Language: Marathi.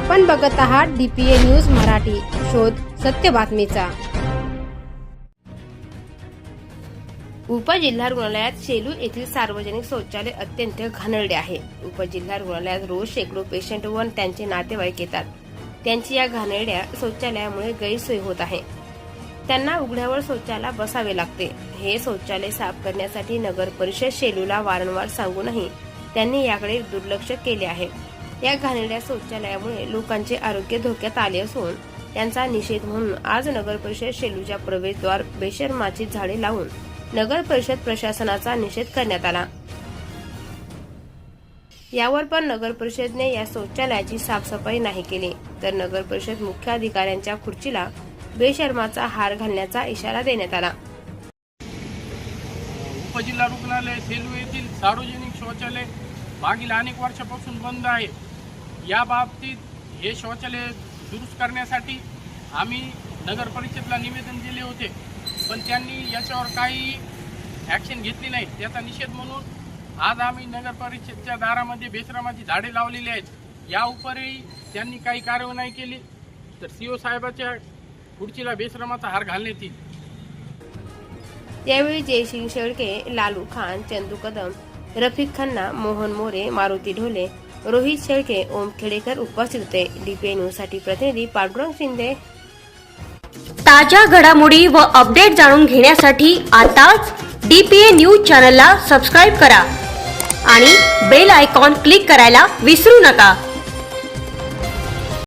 आपण बघत आहात डीपीए न्यूज मराठी. शोध सत्य बातमीचा. उपजिल्हा रुग्णालयात शेलू येथील सार्वजनिक शौचालय अत्यंत घाणेरडे आहे. उपजिल्हा रुग्णालयात रोज शेकडो पेशंट व त्यांचे नातेवाईक येतात. त्यांची या घाणेरड्या शौचालयामुळे गैरसोय होत आहे. त्यांना उघड्यावर शौचालय बसावे लागते. हे शौचालय साफ करण्यासाठी नगर परिषद शेलूला वारंवार सांगूनही त्यांनी याकडे दुर्लक्ष केले आहे. या घाणेरड्या शौचालयामुळे लोकांचे आरोग्य धोक्यात आले असून त्यांचा निषेध म्हणून आज नगर परिषद शेलूच्या प्रवेशद्वार बेशर्माची झाडे लावून नगर परिषद प्रशासनाचा निषेध करण्यात आला. यावर पण नगर परिषदने या शौचालयाची साफसफाई नाही केली. तर नगर परिषद मुख्याधिकाऱ्यांच्या खुर्चीला बेशर्माचा हार घालण्याचा इशारा देण्यात आला. उपजिल्हा रुग्णालय सेलू येथील सार्वजनिक शौचालय मागील अनेक वर्षापासून बंद आहे. या बाबतीत हे शौचालय दुरुस्त करण्यासाठी आम्ही नगर परिषदला निवेदन दिले होते. पण त्यांनी याच्यावर काही ॲक्शन घेतली नाही. त्याचा निषेध म्हणून आज आम्ही नगर परिषदच्या दारामध्ये बेश्रमाची झाडे लावलेली आहेत. या उपरही त्यांनी काही कार्यवाही नाही केली. तर सी ओ साहेबाच्या खुर्चीला बेश्रमाचा हार घालण्यात येईल. यावेळी जयसिंग शेळके लालू खान चंदू कदम रफिक खन्ना मोहन मोरे मारुती ढोले रोहित शेळके ओम खेडेकर उपस्थित होते. डीपीए न्यूजसाठी प्रतिनिधी पांडुरंग शिंदे. ताज्या घडामोडी व अपडेट जाणून घेण्यासाठी आताच डीपीए न्यूज चॅनलला सबस्क्राईब करा आणि बेल आयकॉन क्लिक करायला विसरू नका.